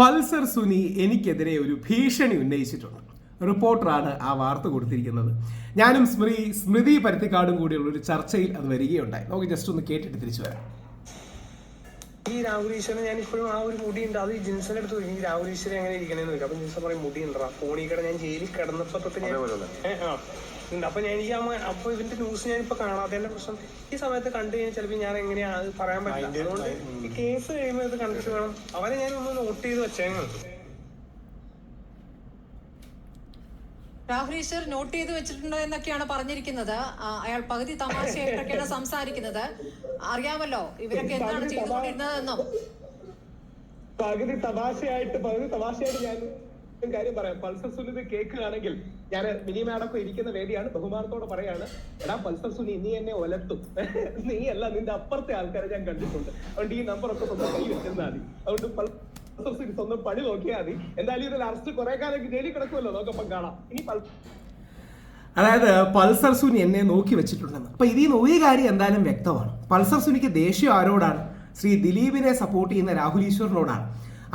Pulsar Suni എനിക്കെതിരെ ഒരു ഭീഷണി ഉന്നയിച്ചിട്ടുണ്ട്. റിപ്പോർട്ടറാണ് ആ വാർത്ത കൊടുത്തിരിക്കുന്നത്. ഞാനും സ്മൃതി സ്മൃതി പരുത്തിക്കാടും കൂടിയുള്ള ഒരു ചർച്ചയിൽ അത് വരികയുണ്ടായി. നമുക്ക് ജസ്റ്റ് ഒന്ന് കേട്ടിട്ട് തിരിച്ചു വരാം. ഈ രാഹുൽ ഈശ്വരൻ ഞാൻ ഇപ്പോഴും ആ ഒരു മുടി ഉണ്ട് അത് ജിൻസന്റെ അടുത്ത് ചോദിക്കും ഈ രാഹുൽ ഈശ്വരൻ എങ്ങനെ ഇരിക്കണെന്ന് ചോദിക്കും. അപ്പൊ ജിൻസൻ പറയും മുടി ഉണ്ടാ ഫോണിൽ കിട ഞാൻ ജയിലിൽ കിടന്നപ്പോ തൊട്ട് ഞാൻ അപ്പൊ ഞാൻ എനിക്ക് അപ്പൊ ഇതിന്റെ ന്യൂസ് ഞാൻ ഇപ്പൊ കാണാത്തതിന്റെ പ്രശ്നം. ഈ സമയത്ത് കണ്ടു കഴിഞ്ഞാൽ ചിലപ്പോൾ ഞാൻ എങ്ങനെയാ അത് പറയാൻ പറ്റില്ല. അതുകൊണ്ട് ഈ കേസ് കഴിയുമ്പോൾ ഇത് കണ്ടിട്ട് വേണം. അവരെ ഞാൻ ഒന്ന് നോട്ട് ചെയ്ത് വെച്ചേക്കുന്നത് രാഹുൽ ഈശ്വർ നോട്ട് ചെയ്ത് വെച്ചിട്ടുണ്ട് എന്നൊക്കെയാണ് പറഞ്ഞിരിക്കുന്നത്. അയാൾ പകുതി തമാശയായിട്ടൊക്കെയാണ് സംസാരിക്കുന്നത്. അറിയാമല്ലോ ഇവരൊക്കെ എന്താണ് ചെയ്തുകൊണ്ടിരുന്നതെന്നും. പകുതി തമാശയായിട്ട് പകുതി തമാശയായിട്ട് ഞാൻ കാര്യം പറയാം. പൾസർ സുനിത് കേൾക്കുകയാണെങ്കിൽ ഞാൻ മിനി മാഡൊക്കെ ഇരിക്കുന്ന വേദിയാണ്. ബഹുമാനത്തോടെ പറയാണ് എടാ പൾസർ സുനി നീ എന്നെ ഒലത്തും. നീ അല്ല നിന്റെ അപ്പുറത്തെ ആൾക്കാരെ ഞാൻ കണ്ടിട്ടുണ്ട്. അതുകൊണ്ട് ഈ നമ്പർ ഒക്കെ സ്വന്തം കൈ വെച്ചിരുന്നാൽ മതി. അതുകൊണ്ട് സ്വന്തം പണി നോക്കിയാൽ മതി. എന്തായാലും ഇതിൽ അറസ്റ്റ് കുറെ കാലം ജയിലിൽ കിടക്കുമല്ലോ. നോക്കപ്പം കാണാം. ഇനി അതായത് പൾസർ സുനി എന്നെ നോക്കി വെച്ചിട്ടുണ്ടെന്ന്. അപ്പൊ ഇതിൽ നിന്ന് ഒരു കാര്യം എന്തായാലും വ്യക്തമാണ്. പൾസർ സുനിക്ക് ദേഷ്യം ആരോടാണ്? ശ്രീ ദിലീപിനെ സപ്പോർട്ട് ചെയ്യുന്ന രാഹുൽ ഈശ്വറിനോടാണ്.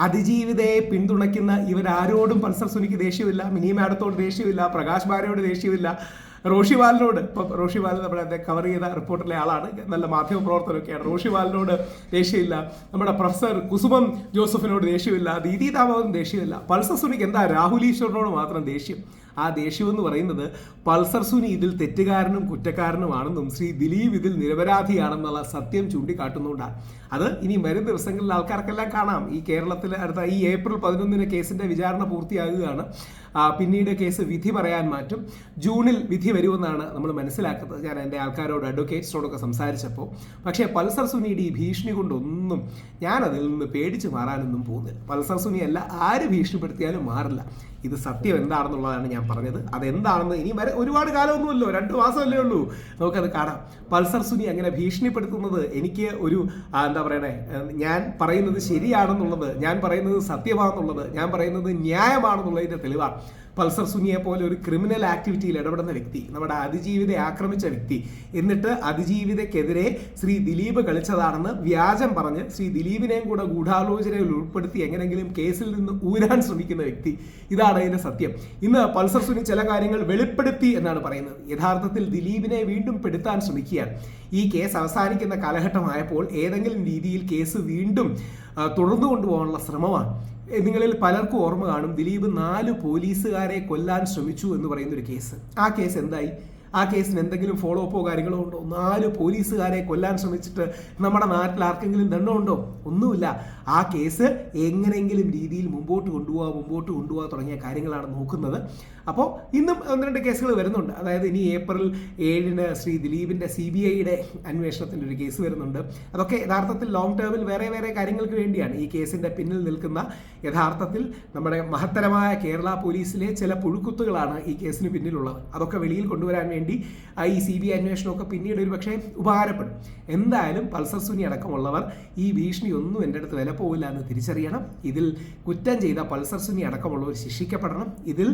അതിജീവിതയെ പിന്തുണയ്ക്കുന്ന ഇവരാരോടും പൾസർ സുനിക്ക് ദേഷ്യമില്ല. മിനി മാഡത്തോട് ദേഷ്യമില്ല. പ്രകാശ് ബാരയോട് ദേഷ്യമില്ല. റോഷിവാലിനോട് ഇപ്പം റോഷി ബാലൻ നമ്മുടെ കവർ ചെയ്ത റിപ്പോർട്ടിലെ ആളാണ്. നല്ല മാധ്യമ പ്രവർത്തനമൊക്കെയാണ് റോഷി ബാലിനോട് ദേഷ്യമില്ല. നമ്മുടെ പ്രൊഫസർ കുസുമം ജോസഫിനോട് ദേഷ്യമില്ല. ദീദി ദാമോദരൻ ദേഷ്യമില്ല. പൾസർ സുനിക്ക് എന്താ രാഹുൽ ഈശ്വറിനോട് മാത്രം ദേഷ്യം? ആ ദേഷ്യം എന്ന് പറയുന്നത് പൾസർ സുനി ഇതിൽ തെറ്റുകാരനും കുറ്റക്കാരനുമാണെന്നും ശ്രീ ദിലീപ് ഇതിൽ നിരപരാധിയാണെന്നുള്ള സത്യം ചൂണ്ടിക്കാട്ടുന്നുകൊണ്ടാണ് അത് ഇനി വരും ദിവസങ്ങളിൽ ആൾക്കാർക്കെല്ലാം കാണാം. ഈ കേരളത്തിൽ അടുത്ത ഈ ഏപ്രിൽ പതിനൊന്നിന് കേസിന്റെ വിചാരണ പൂർത്തിയാകുകയാണ്. പിന്നീട് കേസ് വിധി പറയാൻ മാറ്റും. ജൂണിൽ വിധി വരുമെന്നാണ് നമ്മൾ മനസ്സിലാക്കുന്നത്. ഞാൻ എന്റെ ആൾക്കാരോട് അഡ്വക്കേറ്റ്സിനോടൊക്കെ സംസാരിച്ചപ്പോൾ. പക്ഷേ പൾസർ സുനിയുടെ ഈ ഭീഷണി കൊണ്ടൊന്നും ഞാൻ അതിൽ നിന്ന് പേടിച്ച് മാറാനൊന്നും പോകുന്നില്ല. പൾസർ സുനിയല്ല ആര് ഭീഷണിപ്പെടുത്തിയാലും മാറില്ല. ഇത് സത്യം എന്താണെന്നുള്ളതാണ് ഞാൻ പറഞ്ഞത്. അതെന്താണെന്ന് ഇനി വരെ ഒരുപാട് കാലമൊന്നുമല്ലോ രണ്ട് മാസമല്ലേ ഉള്ളൂ. നമുക്കത് കാണാം. പൾസർ സുനി അങ്ങനെ ഭീഷണിപ്പെടുത്തുന്നത് എനിക്ക് ഒരു എന്താ പറയണേ ഞാൻ പറയുന്നത് ശരിയാണെന്നുള്ളത് ഞാൻ പറയുന്നത് സത്യമാണെന്നുള്ളത് ഞാൻ പറയുന്നത് ന്യായമാണെന്നുള്ളതിന്റെ തെളിവാണ്. പൾസർ സുനിയെ പോലെ ഒരു ക്രിമിനൽ ആക്ടിവിറ്റിയിൽ ഇടപെടുന്ന വ്യക്തി നമ്മുടെ അതിജീവിതയെ ആക്രമിച്ച വ്യക്തി. എന്നിട്ട് അതിജീവിതക്കെതിരെ ശ്രീ ദിലീപ് കളിച്ചതാണെന്ന് വ്യാജം പറഞ്ഞ് ശ്രീ ദിലീപിനെയും കൂടെ ഗൂഢാലോചനയിൽ ഉൾപ്പെടുത്തി എങ്ങനെങ്കിലും കേസിൽ നിന്ന് ഊരാൻ ശ്രമിക്കുന്ന വ്യക്തി. ഇതാണ് അതിന്റെ സത്യം. ഇന്ന് പൾസർ സുനി ചില കാര്യങ്ങൾ വെളിപ്പെടുത്തി എന്നാണ് പറയുന്നത്. യഥാർത്ഥത്തിൽ ദിലീപിനെ വീണ്ടും പെടുത്താൻ ശ്രമിക്കുകയാണ്. ഈ കേസ് അവസാനിക്കുന്ന കാലഘട്ടമായപ്പോൾ ഏതെങ്കിലും രീതിയിൽ കേസ് വീണ്ടും തുടർന്നു കൊണ്ടുപോകാനുള്ള ശ്രമമാണ്. നിങ്ങളിൽ പലർക്കും ഓർമ്മ കാണും ദിലീപ് നാല് പോലീസുകാരെ കൊല്ലാൻ ശ്രമിച്ചു എന്ന് പറയുന്ന ഒരു കേസ്. ആ കേസ് എന്തായി? ആ കേസിന് എന്തെങ്കിലും ഫോളോ അപ്പോ കാര്യങ്ങളോ ഉണ്ടോ? നാല് പോലീസുകാരെ കൊല്ലാൻ ശ്രമിച്ചിട്ട് നമ്മുടെ നാട്ടിൽ ആർക്കെങ്കിലും ദണ്ഡമുണ്ടോ? ഒന്നുമില്ല. ആ കേസ് എങ്ങനെയെങ്കിലും രീതിയിൽ മുമ്പോട്ട് കൊണ്ടുപോകാം മുമ്പോട്ട് കൊണ്ടുപോകാൻ തുടങ്ങിയ കാര്യങ്ങളാണ് നോക്കുന്നത്. അപ്പോൾ ഇന്നും ഒന്ന് രണ്ട് കേസുകൾ വരുന്നുണ്ട്. അതായത് ഇനി ഏപ്രിൽ ഏഴിന് ശ്രീ ദിലീപിന്റെ സി ബി ഐയുടെ അന്വേഷണത്തിന്റെ ഒരു കേസ് വരുന്നുണ്ട്. അതൊക്കെ യഥാർത്ഥത്തിൽ ലോങ് ടേമിൽ വേറെ വേറെ കാര്യങ്ങൾക്ക് വേണ്ടിയാണ്. ഈ കേസിന്റെ പിന്നിൽ നിൽക്കുന്ന യഥാർത്ഥത്തിൽ നമ്മുടെ മഹത്തരമായ കേരള പോലീസിലെ ചില പുഴുക്കുത്തുകളാണ് ഈ കേസിന് പിന്നിലുള്ളത്. അതൊക്കെ വെളിയിൽ കൊണ്ടുവരാൻ വേണ്ടി ആ ഈ സി ബി ഐ അന്വേഷണമൊക്കെ പിന്നീട് ഒരു പക്ഷേ ഉപകാരപ്പെടും. എന്തായാലും പൾസർ സുനി അടക്കമുള്ളവർ ഈ ഭീഷണി ഒന്നും എന്റെ അടുത്ത് വില പോവില്ല എന്ന് തിരിച്ചറിയണം. ഇതിൽ കുറ്റം ചെയ്ത പൾസർ സുനി അടക്കമുള്ളവർ ശിക്ഷിക്കപ്പെടണം. ഇതിൽ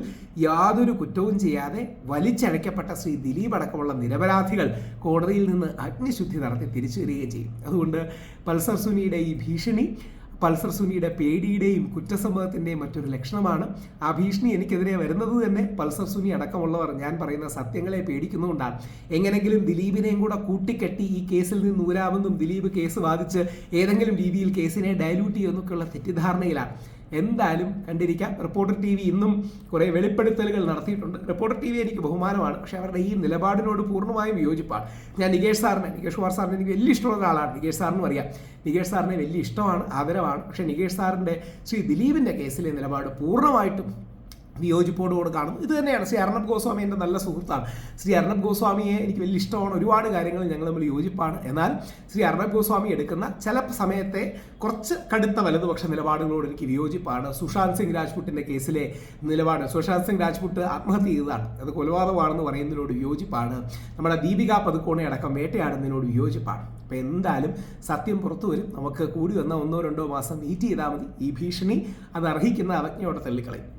യാതൊരു കുറ്റവും ചെയ്യാതെ വലിച്ചഴയ്ക്കപ്പെട്ട ശ്രീ ദിലീപ് അടക്കമുള്ള നിരപരാധികൾ കോടതിയിൽ നിന്ന് അഗ്നിശുദ്ധി നടത്തി തിരിച്ചു വരികയും ചെയ്യും. അതുകൊണ്ട് പൾസർ സുനിയുടെ ഈ ഭീഷണി പൾസർ സുനിയുടെ പേടിയുടെയും കുറ്റസമ്മതത്തിന്റെയും മറ്റൊരു ലക്ഷണമാണ്. ആ ഭീഷണി എനിക്കെതിരെ വരുന്നത് തന്നെ പൾസർ സുനി അടക്കമുള്ളവർ. ഞാൻ പറയുന്ന സത്യങ്ങളെ പേടിക്കുന്നതുകൊണ്ടാണ്. എങ്ങനെങ്കിലും ദിലീപിനെയും കൂടെ കൂട്ടിക്കെട്ടി ഈ കേസിൽ നിന്ന് ഊരാമെന്നും ദിലീപ് കേസ് വാദിച്ച് ഏതെങ്കിലും രീതിയിൽ കേസിനെ ഡയലൂട്ട് ചെയ്യുമെന്നൊക്കെയുള്ള തെറ്റിദ്ധാരണയിലാണ്. എന്തായാലും കണ്ടിരിക്കാം. റിപ്പോർട്ടർ ടി വി ഇന്നും കുറേ വെളിപ്പെടുത്തലുകൾ നടത്തിയിട്ടുണ്ട്. റിപ്പോർട്ടർ ടി വി എനിക്ക് ബഹുമാനമാണ്. പക്ഷെ അവരുടെ ഈ നിലപാടിനോട് പൂർണമായും വിയോജിപ്പാണ് ഞാൻ നികേഷ് സാറിനെ നികേഷ് കുമാർ സാറിനെ എനിക്ക് വലിയ ഇഷ്ടമുള്ള ഒരാളാണ്. നികേഷ് സാറിനും അറിയാം. നികേഷ് സാറിനെ വലിയ ഇഷ്ടമാണ് ആദരവാണ്. പക്ഷേ നികേഷ് സാറിന്റെ ശ്രീ ദിലീപിന്റെ കേസിലെ നിലപാട് പൂർണമായിട്ടും വിയോജിപ്പോടുകൂടെ കാണും. ഇത് തന്നെയാണ് ശ്രീ അർണബ് ഗോസ്വാമി എന്റെ നല്ല സുഹൃത്താണ്. ശ്രീ അർണബ് ഗോസ്വാമിയെ എനിക്ക് വലിയ ഇഷ്ടമാണ്. ഒരുപാട് കാര്യങ്ങൾ ഞങ്ങൾ തമ്മിൽ യോജിപ്പാണ്. എന്നാൽ ശ്രീ അർണബ് ഗോസ്വാമി എടുക്കുന്ന ചില സമയത്തെ കുറച്ച് കടുത്ത വലതുപക്ഷ നിലപാടുകളോട് എനിക്ക് വിയോജിപ്പാണ്. സുശാന്ത് സിംഗ് രാജ്പുട്ടിന്റെ കേസിലെ നിലപാട്. സുശാന്ത് സിംഗ് രാജ്പുട്ട് ആത്മഹത്യ ചെയ്തതാണ്. അത് കൊലപാതകമാണെന്ന് പറയുന്നതിനോട് വിയോജിപ്പാണ് നമ്മുടെ ദീപിക പതുക്കോണെ അടക്കം വേട്ടയാടുന്നതിനോട് വിയോജിപ്പാണ് അപ്പോൾ എന്തായാലും സത്യം പുറത്തു വരും. നമുക്ക് കൂടി വന്ന ഒന്നോ രണ്ടോ മാസം വെയിറ്റ് ചെയ്താൽ മതി. ഈ ഭീഷണി അത് അർഹിക്കുന്ന അവജ്ഞയോടെ തള്ളിക്കളയും.